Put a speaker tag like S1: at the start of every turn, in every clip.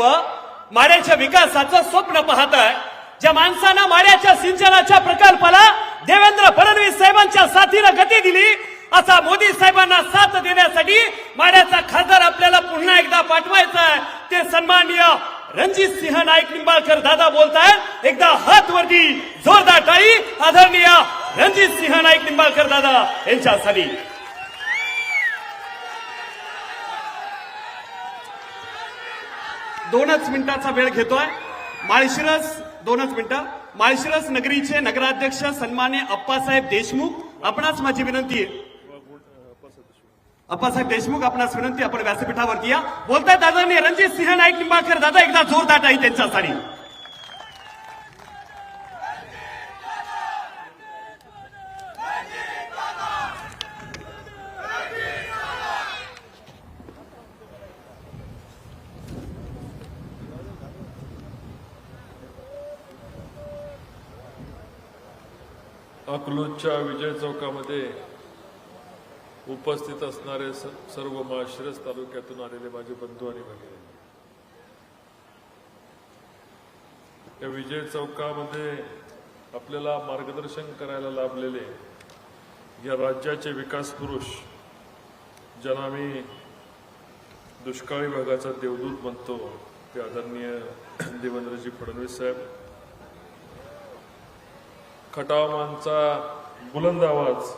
S1: नेतृत्व माड्याच्या विकासाचं स्वप्न पाहत आहे. ज्या माणसानं माड्याच्या सिंचनाच्या प्रकल्पाला देवेंद्र फडणवीस साहेबांच्या साथीनं गती दिली असा मोदी साहेबांना साथ देण्यासाठी माड्याचा खासदार आपल्याला पुन्हा एकदा पाठवायचा आहे. ते सन्माननीय रणजित सिंह नाईक निंबाळकर दादा बोलतायत एकदा हात वरती जोरदार टाळी. आदरणीय रणजित सिंह नाईक निंबाळकर दादा यांच्यासाठी दोनच मिनिटाचा वेळ घेतोय. माळशिरस दोनच मिनिटं. माळशिरस नगरीचे नगराध्यक्ष सन्मान्य अप्पासाहेब देशमुख. आपणास माझी विनंती आहे. अप्पासाहेब देशमुख आपणास विनंती आपण व्यासपीठावरती या. बोलताय दादा रणजित सिंह नाईक निंबाळकर दादा एकदा जोरदार आहे त्यांच्यासाठी.
S2: अकलूजच्या विजय चौकामध्ये उपस्थित असणारे सर्व माळशिरस तालुक्यातून आलेले माझे बंधू आणि भगिनी. या विजय चौकामध्ये आपल्याला मार्गदर्शन करायला लाभलेले या राज्याचे विकास पुरुष ज्यांना आम्ही दुष्काळी भागाचा देवदूत म्हणतो ते आदरणीय देवेंद्रजी फडणवीस साहेब खटावमानचा बुलंद आवाज.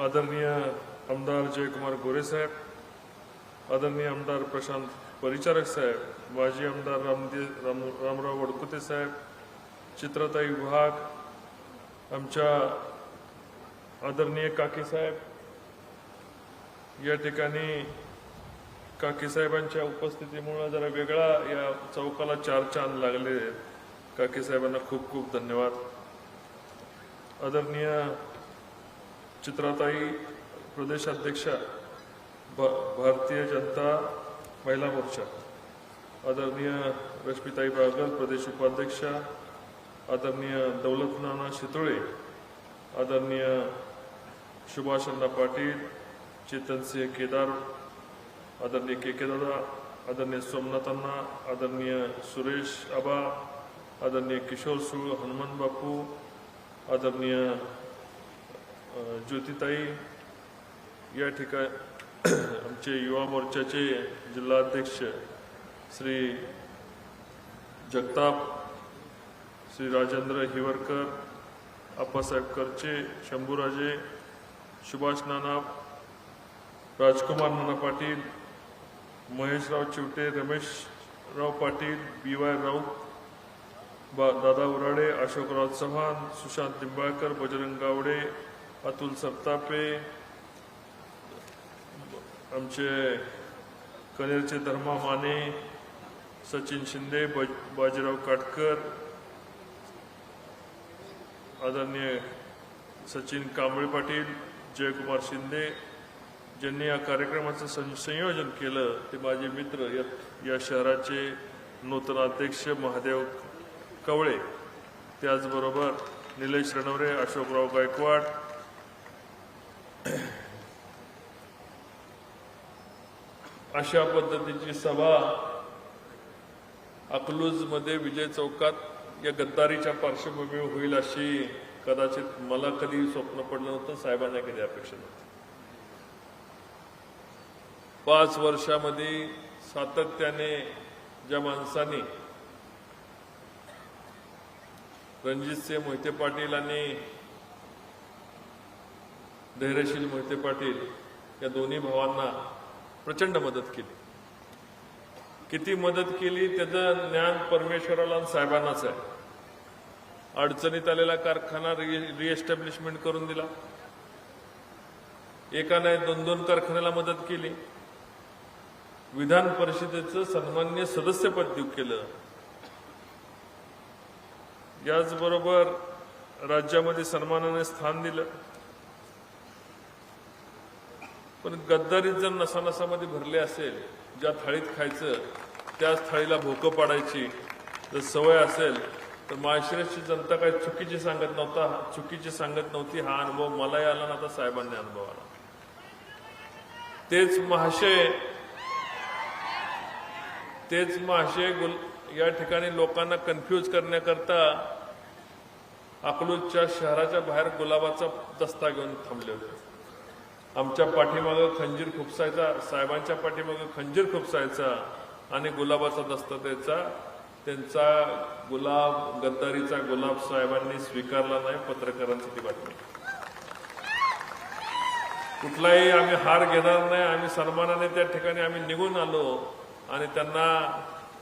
S2: आदरणीय आमदार जयकुमार गोरे साहेब आदरणीय आमदार प्रशांत परिचारक साहेब माजी आमदार रामदे राम रामराव वडकुते साहेब चित्रताई विभाग आमच्या आदरणीय काकी साहेब या ठिकाणी काकी साहेबांच्या जरा वेगळा या चौकाला चार चांद लागले. आहेत साहेबांना खूप खूप धन्यवाद. आदरणीय चित्राताई प्रदेशाध्यक्षा भ- भारतीय जनता महिला मोर्चा आदरणीय रश्मिताई बागल प्रदेश उपाध्यक्षा आदरणीय दौलतनाना शितोळे आदरणीय सुभाष अण्णा पाटील चेतनसिंह केदार आदरणीय के केदादा आदरणीय सोमनाथ आदरणीय सुरेश आबा आदरणीय किशोर सुळ हनुमान बापू आदरणीय ज्योतिताई या ठिकाणी आमचे युवा मोर्चाचे जिल्हाध्यक्ष श्री जगताप श्री राजेंद्र हिवरकर आप्पासाहेब करचे शंभूराजे सुभाष नाना राजकुमार नाना पाटील महेशराव चिवटे रमेशराव पाटील बी वाय राऊत दादा उराडे अशोकराव चव्हाण सुशांत निंबाळकर बजरंग गावडे अतुल सप्तापे आमचे कनेरचे धर्मा माने सचिन शिंदे बज बाजीराव काटकर आदरणीय सचिन कांबळे पाटील जयकुमार शिंदे ज्यांनी या कार्यक्रमाचं सं- संयोजन केलं ते माझे मित्र या शहराचे नूतनाध्यक्ष महादेव कवळे. त्याचबरोबर निलेश रणवरे अशोकराव गायकवाड. अशा पद्धतीची सभा अकलूजमध्ये विजय चौकात या गद्दारीच्या पार्श्वभूमीवर होईल अशी कदाचित मला कधी स्वप्न पडलं नव्हतं साहेबांना कधी अपेक्षा नव्हती. पाच वर्षामध्ये सातत्याने ज्या माणसांनी रणजितसिंह मोहिते पाटील आणि धैर्यशील मोहिते पाटील या दोन्ही भावांना प्रचंड मदत केली. किती मदत केली त्याचं ज्ञान परमेश्वराला आणि साहेबांनाच आहे. अडचणीत आलेला कारखाना रिएस्टॅब्लिशमेंट करून दिला. एकाने दोन दोन कारखान्याला मदत केली. विधान परिषदेचं सन्मान्य सदस्यपद देऊ केलं. याचबरोबर राज्यामध्ये सन्मानाने स्थान दिलं. पण गद्दारीत जर नसानसामध्ये भरले असेल ज्या थाळीत खायचं त्याच थाळीला भोकं पाडायची जर सवय असेल तर माळशिरसची जनता काही चुकीची सांगत नव्हता चुकीची सांगत नव्हती हा अनुभव मलाही आला ना आता साहेबांनी अनुभव आला. तेच महाशय तेच महाशय गुल या ठिकाणी लोकांना कन्फ्यूज करण्याकरता अकलूजच्या शहराच्या बाहेर गुलाबाचा दस्ता घेऊन थांबले होते. आमच्या पाठीमागं खंजीर खुपसायचा साहेबांच्या पाठीमागं खंजीर खुपसायचा आणि गुलाबाचा दस्ता द्यायचा. त्यांचा गुलाब गद्दारीचा गुलाब साहेबांनी स्वीकारला नाही पत्रकारांची ती बातमी. कुठलाही आम्ही हार घेणार नाही आम्ही सन्मानाने त्या ठिकाणी आम्ही निघून आलो आणि त्यांना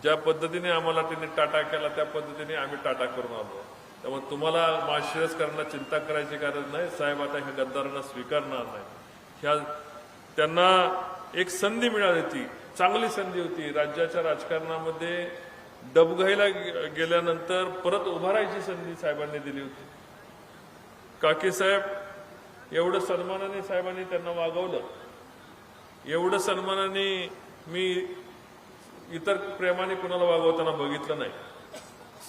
S2: ज्या पद्धतीने आम्हाला त्यांनी टाटा केला त्या पद्धतीने आम्ही टाटा करून आलो. त्यामुळे तुम्हाला माशिरस करण्याला चिंता करायची गरज नाही. साहेब आता ह्या गद्दारांना स्वीकारणार नाही. ह्या त्यांना एक संधी मिळाली होती. चांगली संधी होती. राज्याच्या राजकारणामध्ये डबघाईला गेल्यानंतर परत उभारायची संधी साहेबांनी दिली होती. काकी साहेब एवढं सन्मानाने साहेबांनी त्यांना वागवलं. एवढं सन्मानाने मी इतर प्रेमाने कुणाला वागवताना बघितलं नाही.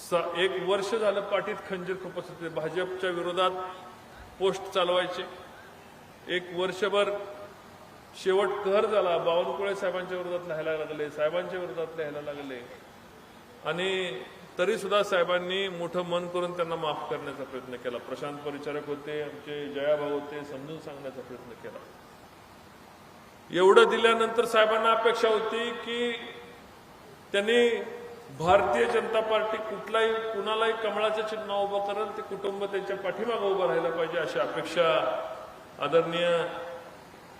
S2: स- एक वर्ष झालं पाठीत खंजीर खूपच होते भाजपच्या विरोधात पोस्ट चालवायचे. एक वर्षभर शेवट कहर झाला. बावनकुळे साहेबांच्या विरोधात लिहायला लागले साहेबांच्या विरोधात लिहायला लागले. आणि तरी सुद्धा साहेबांनी मोठं मन करून त्यांना माफ करण्याचा प्रयत्न केला. प्रशांत परिचारक होते आमचे जयाभाऊ होते समजून सांगण्याचा प्रयत्न केला. एवढं दिल्यानंतर साहेबांना अपेक्षा होती की त्यांनी भारतीय जनता पार्टी कुठलाही कुणालाही कमळाचं चिन्ह उभं करेल ते कुटुंब त्यांच्या पाठीमागं उभं राहिलं पाहिजे अशी अपेक्षा आदरणीय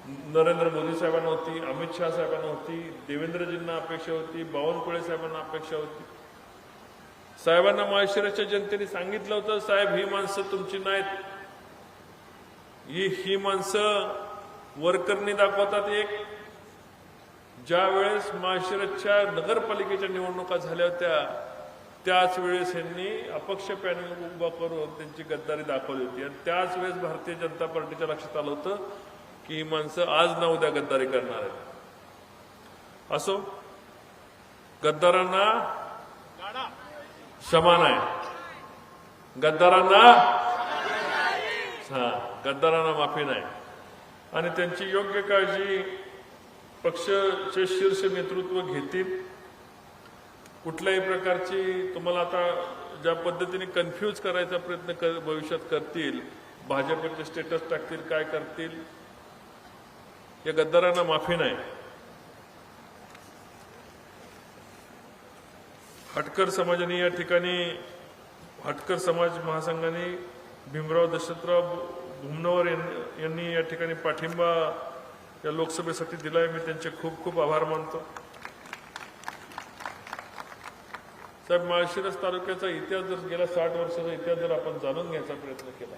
S2: नरेंद्र मोदी साहेबांना होती अमित शहा साहेबांना होती देवेंद्रजींना अपेक्षा होती बावनकुळे साहेबांना अपेक्षा होती. साहेबांना महाराष्ट्राच्या जनतेने सांगितलं होतं साहेब ही माणसं तुमची नाहीत. ही ही माणसं वर्करनी दाखवतात एक ज्या वेळेस नगरपालिकेच्या निवडणुका झाल्या होत्या त्याच वेळेस यांनी अपक्ष पॅनल उभा करून त्यांची गद्दारी दाखवली होती. आणि त्याच वेळेस भारतीय जनता पार्टीच्या लक्षात आलं होतं की ही माणसं आज ना उद्या गद्दारी करणार आहेत. असो गद्दारांना समान आहे. गद्दारांना हा गद्दारांना माफी नाही. आणि त्यांची योग्य काळजी पक्षाचे शीर्ष नेतृत्व घेतील. कुठल्याही प्रकारची तुम्हाला आता ज्या पद्धतीने कन्फ्यूज करायचा प्रयत्न कर भविष्यात करतील भाजपचे स्टेटस टाकतील काय करतील या गद्दारांना माफी नाही. हटकर समाजाने या ठिकाणी हटकर समाज महासंघाने भीमराव दशरथराव भुमनवर यांनी- यांनी या ठिकाणी पाठिंबा या लोकसभेसाठी दिलाय. मी त्यांचे खूप खूप आभार मानतो. साहेब माळशिरस तालुक्याचा इतिहास जर गेल्या साठ वर्षाचा इतिहास जर आपण जाणून घ्यायचा प्रयत्न केला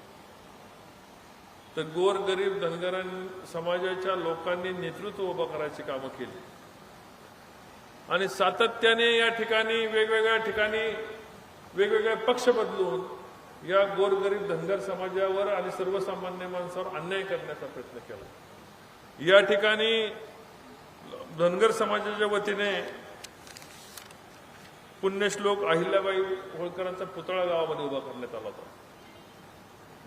S2: तर गोर गरीब धनगरां समाजाच्या लोकांनी नेतृत्व उभं करायची कामं केली. आणि सातत्याने या ठिकाणी वेगवेगळ्या ठिकाणी वेगवेगळे पक्ष बदलून या गोरगरीब धनगर समाजावर आणि सर्वसामान्य माणसावर अन्याय करण्याचा प्रयत्न केला. या ठिकाणी धनगर समाजाच्या वतीने पुण्यश्लोक अहिल्याबाई होळकरांचा पुतळा गावामध्ये उभा करण्यात आला होता.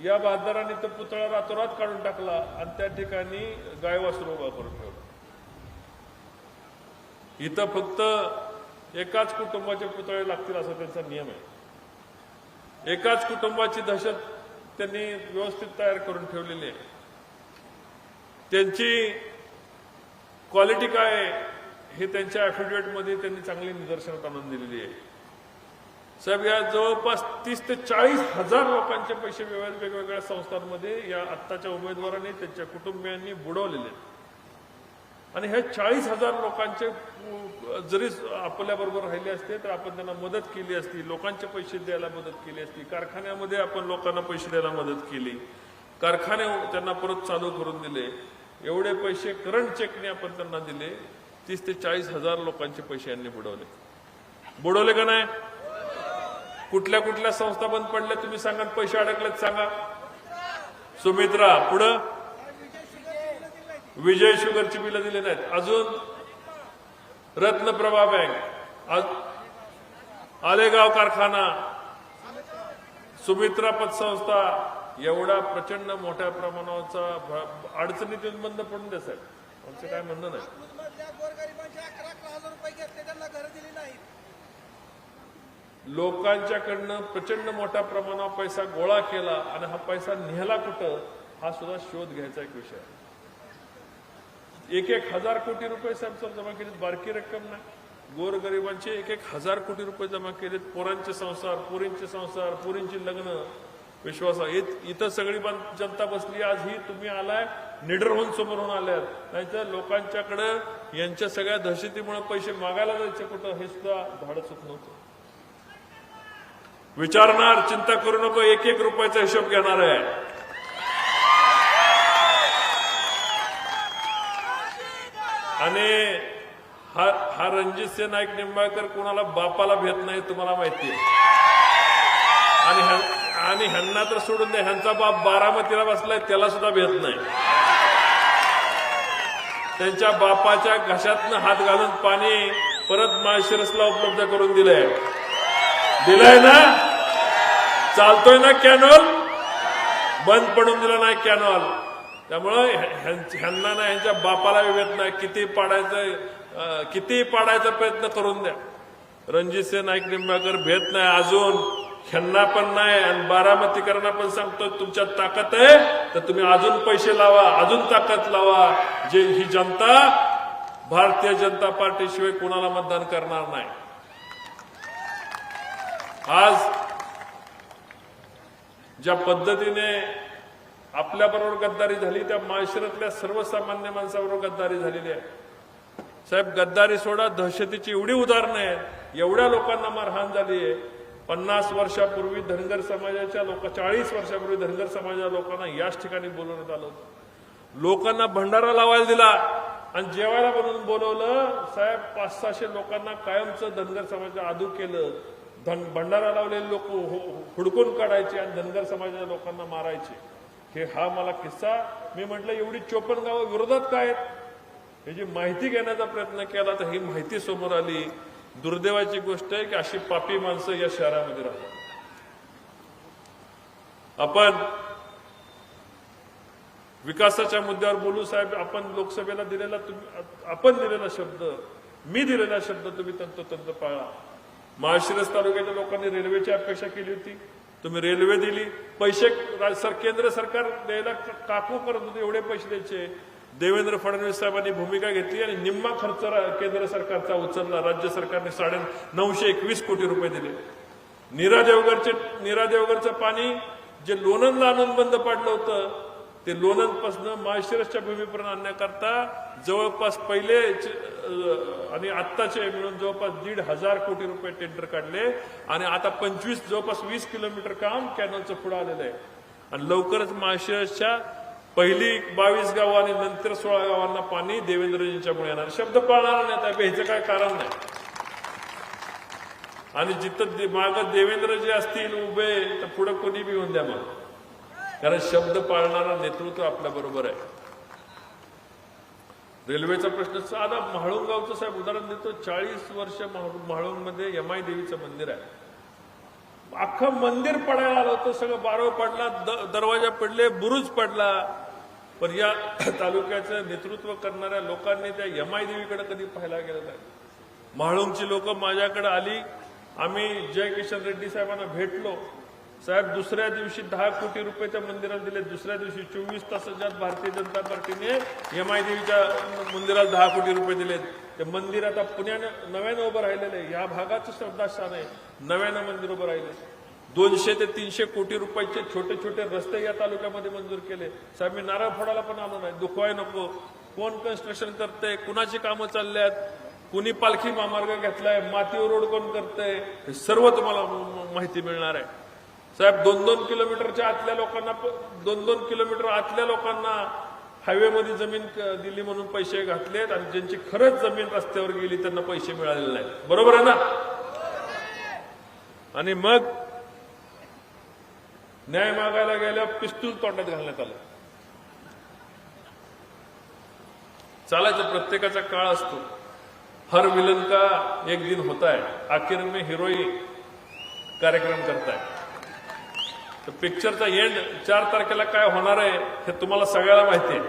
S2: या बाजाराने तो पुतळा रातोरात काढून टाकला आणि त्या ठिकाणी गायवासरू उभा करून ठेवला. इथं फक्त एकाच कुटुंबाचे पुतळे लागतील असा त्यांचा नियम आहे. एकाच कुटुंबाची दहशत त्यांनी व्यवस्थित तयार करून ठेवलेली आहे. त्यांची क्वालिटी काय हे त्यांच्या मध्ये त्यांनी चांगली निदर्शनात आणून दिलेली आहे. साहेब या जवळपास तीस ते चाळीस हजार लोकांचे पैसे वेगवेगळ्या वेगवेगळ्या संस्थांमध्ये या आत्ताच्या उमेदवारांनी त्यांच्या कुटुंबियांनी बुडवलेले आणि ह्या चाळीस हजार लोकांचे जरी आपल्याबरोबर राहिले असते तर आपण त्यांना मदत केली असती लोकांचे पैसे द्यायला मदत केली असती कारखान्यामध्ये आपण लोकांना पैसे द्यायला मदत केली कारखाने त्यांना परत चालू करून दिले एवढे पैसे करंट चेकने आपण त्यांना दिले तीस ते चाळीस हजार लोकांचे पैसे यांनी बुडवले. बुडवले का नाही? कुठल्या कुठल्या संस्था बंद पडल्या तुम्ही सांगा पैसे अडकलेत सांगा. सुमित्रा पुढं? विजय शुगरची बिलं दिले नाहीत. अजून? रत्नप्रभा बँक. आलेगाव कारखाना. सुमित्रा पतसंस्था. एवढा प्रचंड मोठ्या प्रमाणाचा अडचणीतून बंद पडून द्या साहेब. आमचं काय म्हणणं नाही. लोकांच्याकडनं प्रचंड मोठ्या प्रमाणावर पैसा गोळा केला आणि हा पैसा नेहला कुठं हा सुद्धा शोध घ्यायचा एक विषय आहे. एक एक हजार कोटी रुपये साहेब सर जमा केलेत बारकी रक्कम नाही. गोरगरिबांचे एक एक हजार कोटी रुपये जमा केलेत पोरांचे संसार पोरींचे संसार पोरींची लग्न. विश्वास इथं सगळी बन- जनता बसली आज ही तुम्ही आलाय निडर होऊन समोर होऊन आल्यात नाहीतर लोकांच्याकडं यांच्या सगळ्या दहशतीमुळे पैसे मागायला जायचे कुठं हे सुद्धा धाडच होत नव्हतं. विचारणार चिंता करू नको एक एक रुपयाचा हिशोब घेणार आहे. आणि हा हा रणजित सिंह नाईक निंबाळकर कोणाला बापाला भेट नाही तुम्हाला माहिती आहे. आणि आणि ह्यांना तर सोडून द्या ह्यांचा बाप बारामतीला बसलाय त्याला सुद्धा भेट नाही. त्यांच्या बापाच्या घशातनं हात घालून पाणी परत माळशिरसला उपलब्ध करून दिलंय. दिलंय ना? चालतोय ना कॅनॉल? बंद पडून दिला नाही कॅनॉल. त्यामुळं ह्यांना ना ह्यांच्या बापाला विवेत नाही. किती पाडायचं किती पाडायचा प्रयत्न करून द्या. रणजित सिंह नाईक निंबाळकर भेट नाही अजून. ह्यांना पण नाही आणि बारामतीकरांना पण सांगतो तुमच्यात ताकद आहे तर तुम्ही अजून पैसे लावा अजून ताकद लावा. जे ही जनता भारतीय जनता पार्टीशिवाय कोणाला मतदान करणार नाही. आज ज्या पद्धतीने आपल्याबरोबर गद्दारी झाली त्या माळशिरातल्या सर्वसामान्य माणसाबरोबर गद्दारी झालेली आहे. साहेब गद्दारी सोडा दहशतीची एवढी उदाहरणं आहेत एवढ्या लोकांना मारहाण झाली आहे. पन्नास वर्षापूर्वी धनगर समाजाच्या लोक चाळीस वर्षापूर्वी धनगर समाजाच्या लोकांना याच ठिकाणी बोलवण्यात आलं होतं. लोकांना भंडारा लावायला दिला आणि जेवायला बनवून बोलवलं. साहेब पाच सहाशे लोकांना कायमचं धनगर समाजाचं आदू केलं. धन भंडारा लावलेले लोक हो, हो, हुडकून काढायचे आणि धनगर समाजाच्या लोकांना मारायचे. हे हा मला किस्सा. मी म्हटलं एवढी चोपन्न गावं विरोधात काय आहेत? ह्याची माहिती घेण्याचा प्रयत्न केला तर ही माहिती समोर आली. दुर्दैवाची गोष्ट आहे की अशी पापी माणसं या शहरामध्ये राहतात. आपण विकासाच्या मुद्द्यावर बोलू साहेब आपण लोकसभेला दिलेला तुम्ही आपण दिलेला शब्द मी दिलेला शब्द तुम्ही तंतोतंत पाळा. माळशिरस तालुक्याच्या लोकांनी रेल्वेची अपेक्षा केली होती. तुम्ही रेल्वे दिली. पैसे सर केंद्र सरकार द्यायला काकू करत होते एवढे पैसे द्यायचे. देवेंद्र फडणवीस साहेबांनी भूमिका घेतली आणि निम्मा खर्च केंद्र सरकारचा उचलला. राज्य सरकारने साडे नऊशे एकवीस कोटी रुपये दिले. नीरा देवगडचे नीरा देवगडचं पाणी जे लोणंदला आणून बंद पडलं होतं ते लोणंदपासनं माळशिरसच्या भूमीपर्यंत आणण्याकरता जवळपास पहिले आणि आत्ताचे मिळून जवळपास दीड हजार कोटी रुपये टेंडर काढले आणि आता पंचवीस जवळपास वीस किलोमीटर काम कॅनलचं पुढे आलेलं आहे. आणि लवकरच माळशिरसच्या पहिली बावीस गावं आणि नंतर सोळा गावांना पाणी देवेंद्रजींच्यामुळे येणार. शब्द पाळणार नाही आता ह्याचं काय कारण नाही. आणि जिथं माग मागं देवेंद्रजी असतील उभे तर पुढे कोणी बी येऊन द्या मग. कारण शब्द पाळणारा नेतृत्व आपल्या बरोबर आहे. रेल्वेचा प्रश्न साधा म्हाळुंगावचं साहेब उदाहरण देतो. चाळीस वर्ष म्हाळुंगमध्ये यमाई देवीचं मंदिर आहे. अख्खं मंदिर पडायला आलं होतं सगळं बारव पडला द- दरवाजा पडले बुरुज पडला. पण या तालुक्याचं नेतृत्व करणाऱ्या लोकांनी त्या यमाई देवीकडे कधी पाहायला गेलं नाही. म्हाळुंगची लोक माझ्याकडे आली आम्ही जय किशन रेड्डी साहेबांना भेटलो. साहेब दुसऱ्या दिवशी दहा कोटी रुपये त्या मंदिराला दिले दुसऱ्या दिवशी चोवीस तासाच्या भारतीय जनता पार्टीने यमाईदेवीच्या देवीच्या मंदिराला दहा कोटी रुपये दिले ते मंदिर आता पुण्यानं नव्यानं उभं राहिलेलं आहे. या भागाचं श्रद्धास्थान आहे. नव्यानं मंदिर उभं राहिले दोनशे ते तीनशे कोटी रुपयाचे छोटे छोटे रस्ते या तालुक्यामध्ये मंजूर केले. साहेब मी नारळ फोडायला पण आलो नाही. दुखवाय नको. कोण कन्स्ट्रक्शन करतंय? कुणाची कामं चालल्यात? कुणी पालखी महामार्ग घेतलाय? मातीवर रोड कोण करतंय? हे सर्व तुम्हाला माहिती मिळणार आहे. साहेब दोन दोन किलोमीटरच्या आतल्या लोकांना दोन दोन किलोमीटर आतल्या लोकांना हायवेमध्ये जमीन दिली म्हणून पैसे घातलेत आणि ज्यांची खरंच जमीन रस्त्यावर गेली त्यांना पैसे मिळालेले नाहीत. बरोबर आहे ना? आणि मग न्याय मागायला गेल्यावर पिस्तूल तोंडात घालण्यात आलं. चालायचं प्रत्येकाचा काळ असतो. हर विलन का एक दिन होता है आखिर में हिरोई कार्यक्रम करताय. तर पिक्चरचा एंड चार तारखेला काय होणार आहे हे तुम्हाला सगळ्याला माहिती आहे.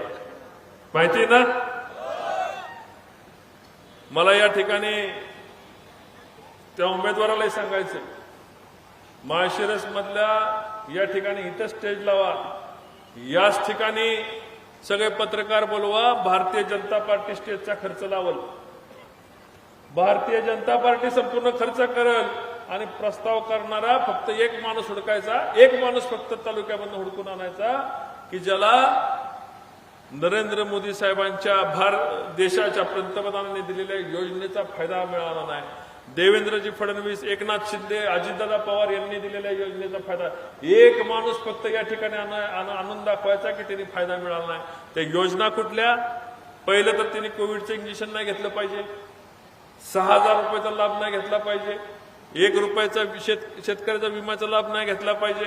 S2: माहिती आहे ना? मला या ठिकाणी त्या उमेदवारालाही सांगायचं माळशिरस मधल्या या ठिकाणी इथं स्टेज लावा. याच ठिकाणी सगळे पत्रकार बोलवा भारतीय जनता पार्टी स्टेजचा खर्च लावल. भारतीय जनता पार्टी संपूर्ण खर्च करल आणि प्रस्ताव करणारा फक्त एक माणूस हुडकायचा एक माणूस फक्त तालुक्यामधून हुडकून आणायचा की ज्याला नरेंद्र मोदी साहेबांच्या भार देशाच्या पंतप्रधानांनी दिलेल्या योजनेचा फायदा मिळाला नाही. देवेंद्रजी फडणवीस एकनाथ शिंदे अजितदादा पवार यांनी दिलेल्या योजनेचा फायदा. एक माणूस फक्त या ठिकाणी आण- दाखवायचा की त्यांनी फायदा मिळाला नाही. त्या योजना कुठल्या? पहिलं तर त्यांनी कोविडचं इंजेक्शन नाही घेतलं पाहिजे. सहा हजार रुपयाचा लाभ नाही घेतला पाहिजे. एक रुपयाचा शेत शेतकऱ्याचा विम्याचा लाभ नाही घेतला पाहिजे.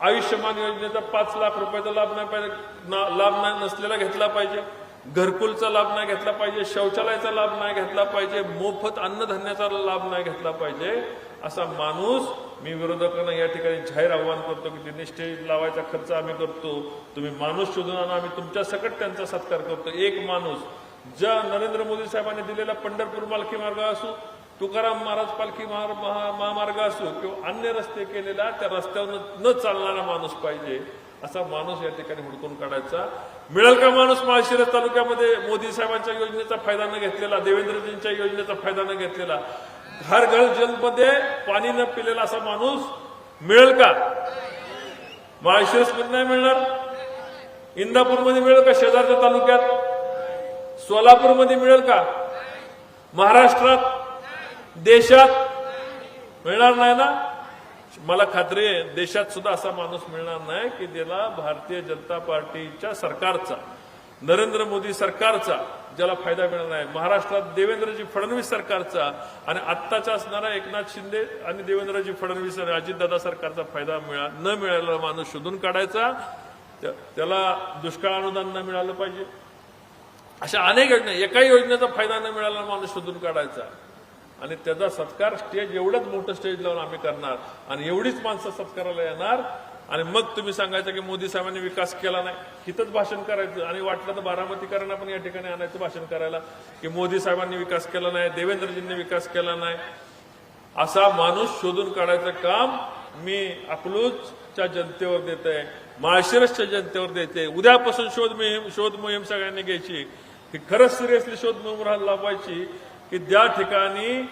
S2: आयुष्यमान योजनेचा पाच लाख रुपयाचा लाभ नाही पाहिजे ना- लाभ नाही नसलेला घेतला पाहिजे. घरकुलचा लाभ नाही घेतला पाहिजे शौचालयाचा लाभ नाही घेतला पाहिजे मोफत अन्नधान्याचा लाभ नाही घेतला पाहिजे असा माणूस मी विरोधकांना या ठिकाणी जाहीर आव्हान करतो की त्यांनी स्टेज लावायचा खर्च आम्ही करतो तुम्ही माणूस शोधून आणा आम्ही तुमच्या सकट त्यांचा सत्कार करतो. एक माणूस ज्या नरेंद्र मोदी साहेबांनी दिलेला पंढरपूर पालखी मार्ग असो तुकाराम महाराज पालखी महा- महामार्ग असो किंवा अन्य रस्ते केलेला त्या रस्त्यावर न चालणारा माणूस पाहिजे. असा माणूस या ठिकाणी हुडकून काढायचा. मिळेल का माणूस माळशिरस तालुक्यामध्ये मोदी साहेबांच्या योजनेचा फायदा न घेतलेला देवेंद्रजींच्या योजनेचा फायदा न घेतलेला? घर घर जलमध्ये पाणी न पिलेला असा माणूस मिळेल का? माळशिरसमध्ये नाही मिळणार. इंदापूरमध्ये मिळेल का शेजारच्या तालुक्यात? सोलापूरमध्ये मिळेल का? महाराष्ट्रात? देशात? मिळणार नाही ना? मला खात्री आहे देशात सुद्धा असा माणूस मिळणार नाही की ज्याला भारतीय जनता पार्टीच्या सरकारचा नरेंद्र मोदी सरकारचा ज्याला फायदा मिळणार नाही. महाराष्ट्रात देवेंद्रजी फडणवीस सरकारचा आणि आत्ताचा असणारा एकनाथ शिंदे आणि देवेंद्रजी फडणवीस आणि अजितदादा सरकारचा फायदा मिळा न मिळालेला माणूस शोधून काढायचा. त्याला दुष्काळ अनुदान न मिळालं पाहिजे. अशा अनेक योजना एकाही योजनेचा फायदा न मिळाला माणूस शोधून काढायचा. आणि त्याचा सत्कार स्टेज एवढंच मोठं स्टेज लावून आम्ही करणार. आणि एवढीच माणसं सत्काराला येणार. आणि मग तुम्ही सांगायचं की मोदी साहेबांनी विकास केला नाही. इथंच भाषण करायचं. आणि वाटलं तर बारामतीकरांना पण या ठिकाणी आणायचं भाषण करायला. की मोदी साहेबांनी विकास केला नाही. देवेंद्रजींनी विकास केला नाही. असा माणूस शोधून काढायचं काम मी अकलूजच्या जनतेवर देत आहे माळशिरसच्या जनतेवर देते उद्यापासून शोध मोहीम शोध मोहीम सगळ्यांनी घ्यायची. ही खरंच सिरियसली शोध मोहीम राहायला लावायची. की ज्या ठिकाणी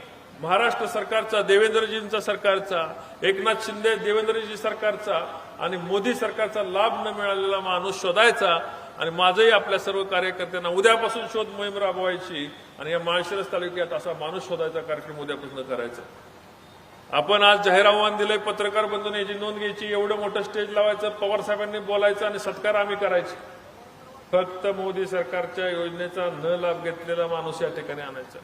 S2: महाराष्ट्र सरकारचा देवेंद्रजींचा सरकारचा एकनाथ शिंदे देवेंद्रजी सरकारचा आणि मोदी सरकारचा लाभ न मिळालेला माणूस शोधायचा आणि माझंही आपल्या सर्व कार्यकर्त्यांना उद्यापासून शोध मोहीम राबवायची आणि या माळशिरस तालुक्यात असा माणूस शोधायचा कार्यक्रम उद्यापासून करायचा. आपण आज जाहीर आव्हान दिलंय पत्रकार बंधून याची नोंद घ्यायची एवढं मोठं स्टेज लावायचं पवार साहेबांनी बोलायचं आणि सत्कार आम्ही करायचे. फक्त मोदी सरकारच्या योजनेचा न लाभ घेतलेला माणूस या ठिकाणी आणायचा.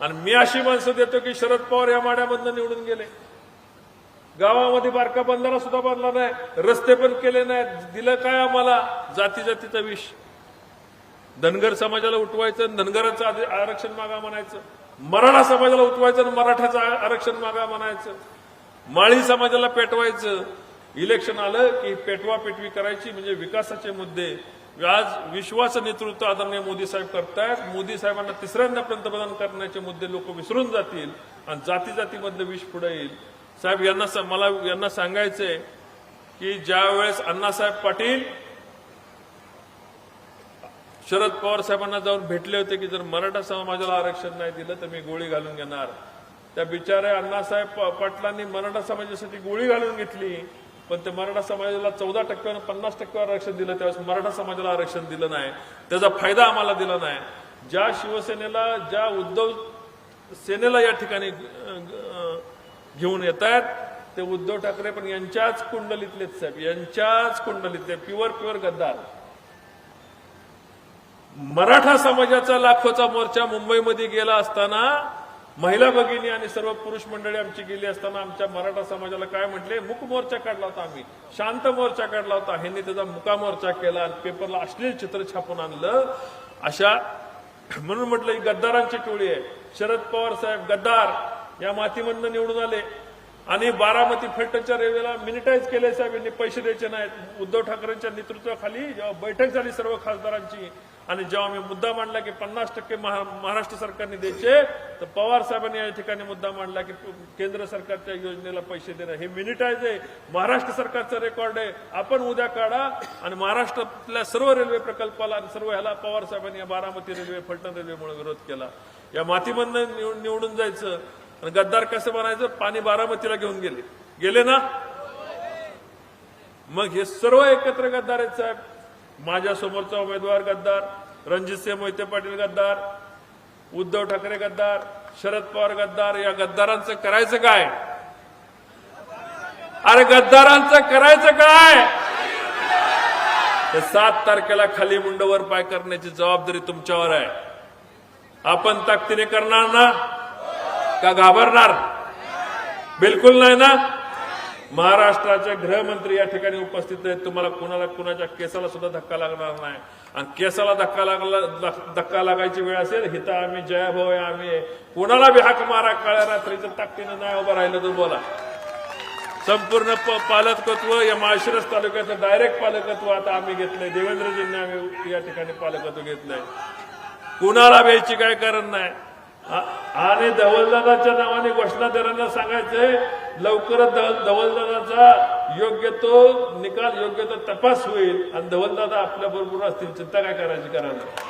S2: आणि मी अशी माणसं देतो की शरद पवार या माड्यामधनं निवडून गेले. गावामध्ये बारका बंधारा सुद्धा बांधला नाही रस्ते पण केले नाहीत दिलं काय आम्हाला? जाती जातीचा विष. धनगर समाजाला उठवायचं धनगराचं आधी आरक्षण मागा म्हणायचं. मराठा समाजाला उठवायचं आणि मराठाचं आरक्षण मागा म्हणायचं. माळी समाजाला पेटवायचं. इलेक्शन आलं की पेटवा पेटवी करायची म्हणजे विकासाचे मुद्दे. आज विश्वाचं नेतृत्व आदरणीय मोदी साहेब करतायत. मोदी साहेबांना तिसऱ्यांदा पंतप्रधान करण्याचे मुद्दे लोक विसरून जातील आणि जाती जातीमधलं विष पुढे येईल. साहेब यांना सा- मला यांना सांगायचंय की ज्या वेळेस अण्णासाहेब पाटील शरद पवार साहेबांना जाऊन भेटले होते की जर मराठा समाजाला आरक्षण नाही दिलं तर मी गोळी घालून घेणार. त्या बिचाऱ्या अण्णासाहेब पाटलांनी मराठा समाजासाठी गोळी घालून घेतली. पण ते मराठा समाजाला चौदा टक्क्यानं पन्नास टक्क्यावर आरक्षण दिलं त्यावेळेस मराठा समाजाला आरक्षण दिलं नाही. त्याचा फायदा आम्हाला दिला नाही. ज्या शिवसेनेला ज्या उद्धव सेनेला या ठिकाणी घेऊन येत आहेत ते उद्धव ठाकरे पण यांच्याच कुंडलीतलेच साहेब यांच्याच कुंडलीतले प्युअर प्युअर गद्दार. मराठा समाजाचा लाखोचा मोर्चा मुंबईमध्ये गेला असताना महिला भगिनी आणि सर्व पुरुष मंडळी आमची गेली असताना आमच्या मराठा समाजाला काय म्हटले? मुक मोर्चा काढला होता आम्ही. शांत मोर्चा काढला होता. ह्यांनी त्याचा मुका मोर्चा केला आणि पेपरला अश्लील चित्र छापून आणलं. अशा म्हणून म्हटलं ही गद्दारांची टोळी आहे. शरद पवार साहेब गद्दार. या मातीमधनं निवडून आले. आणि बारामती फेटच्या रेल्वेला मिनिटाईज केले साहेब यांनी पैसे द्यायचे नाहीत. उद्धव ठाकरेंच्या नेतृत्वाखाली जेव्हा बैठक झाली सर्व खासदारांची आणि जेव्हा मी मुद्दा मांडला की पन्नास टक्के महा- महाराष्ट्र सरकारने द्यायचे तर पवार साहेबांनी या ठिकाणी मुद्दा मांडला की केंद्र सरकारच्या योजनेला पैसे देणं. हे मिनिटाईज आहे. महाराष्ट्र सरकारचं रेकॉर्ड आहे. आपण उद्या काढा आणि महाराष्ट्रातल्या सर्व रेल्वे प्रकल्पाला आणि सर्व ह्याला पवार साहेबांनी या बारामती रेल्वे फलटण रेल्वेमुळे विरोध केला. या मातीमधनं निवडून जायचं गद्दार कसं बनायचं? पाणी बारामतीला घेऊन गेले. गेले ना? मग हे सर्व एकत्र गद्दार आहेत साहेब. माझ्या समोरचा उमेदवार गद्दार रणजितसिंह मोहिते पाटील गद्दार उद्धव ठाकरे गद्दार शरद पवार गद्दार या गद्दारांचं करायचं काय? अरे गद्दारांचं करायचं काय? सात तारखेला खाली मुंडवर पाय करण्याची जबाबदारी तुमच्यावर आहे. आपण ताकदीने करणार ना? का घाबरणार? बिलकुल नाही ना? महाराष्ट्राचे गृहमंत्री या ठिकाणी उपस्थित आहेत तुम्हाला कुणाला कुणाच्या केसाला सुद्धा धक्का लागणार नाही. आणि केसाला धक्का लागला धक्का लागायची वेळ असेल हिथं आम्ही जयाभाऊ आहे हो, आम्ही आहे. कुणाला बी हाक मारा काळ्या रात्रीचं ताकदीनं नाही उभं राहिलं तर बोला. संपूर्ण प- पालकत्व या माळशिरस तालुक्याचं डायरेक्ट पालकत्व आता आम्ही घेतलंय. देवेंद्रजींनी आम्ही या ठिकाणी पालकत्व घेतलंय. कुणाला द्यायची काय कारण नाही. आणि धवलदादाच्या नावाने घोषणादारांना सांगायचंय लवकरच धवल- धवलदादाचा योग्य तो निकाल योग्य तो तपास होईल. आणि धवलदादा आपल्या बरोबर असतील चिंता काय करायची करायला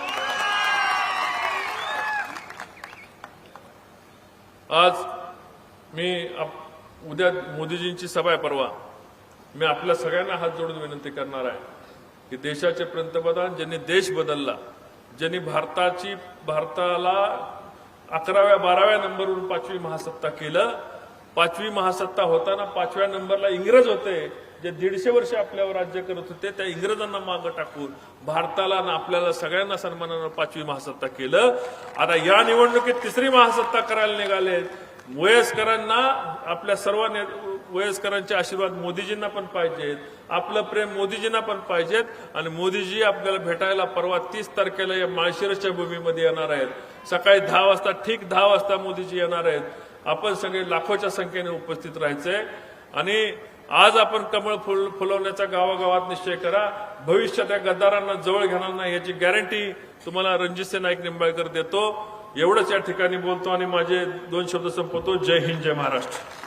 S2: आज मी आप- उद्या मोदीजींची सभा आहे परवा. मी आपल्या सगळ्यांना हात जोडून विनंती करणार आहे की देशाचे पंतप्रधान ज्यांनी देश बदलला ज्यांनी भारताची भारताला अकराव्या बाराव्या नंबरवरून पाचवी महासत्ता केलं. पाचवी महासत्ता होताना पाचव्या नंबरला इंग्रज होते जे दीडशे वर्ष आपल्यावर राज्य करत होते त्या इंग्रजांना मागं टाकून भारताला आणि आपल्याला सगळ्यांना सन्मानानं पाचवी महासत्ता केलं. आता या निवडणुकीत तिसरी महासत्ता करायला निघाले वयस्करांना आपल्या सर्व वयस्करांचे आशीर्वाद मोदीजींना पण पाहिजेत. आपलं प्रेम मोदीजींना पण पाहिजेत आणि मोदीजी आपल्याला भेटायला परवा तीस तारखेला या माळशिरसच्या भूमीमध्ये येणार आहेत. सकाळी दहा वाजता ठीक दहा वाजता मोदीजी येणार आहेत. आपण सगळे लाखोच्या संख्येने उपस्थित राहायचंय. आणि आज आपण कमळ फुल फुलवण्याचा गावागावात निश्चय करा. भविष्यात या गद्दारांना जवळ घेणार नाही याची गॅरंटी तुम्हाला रणजितसिंह नाईक निंबाळकर देतो. एवढंच या ठिकाणी बोलतो आणि माझे दोन शब्द संपवतो. जय हिंद जय महाराष्ट्र.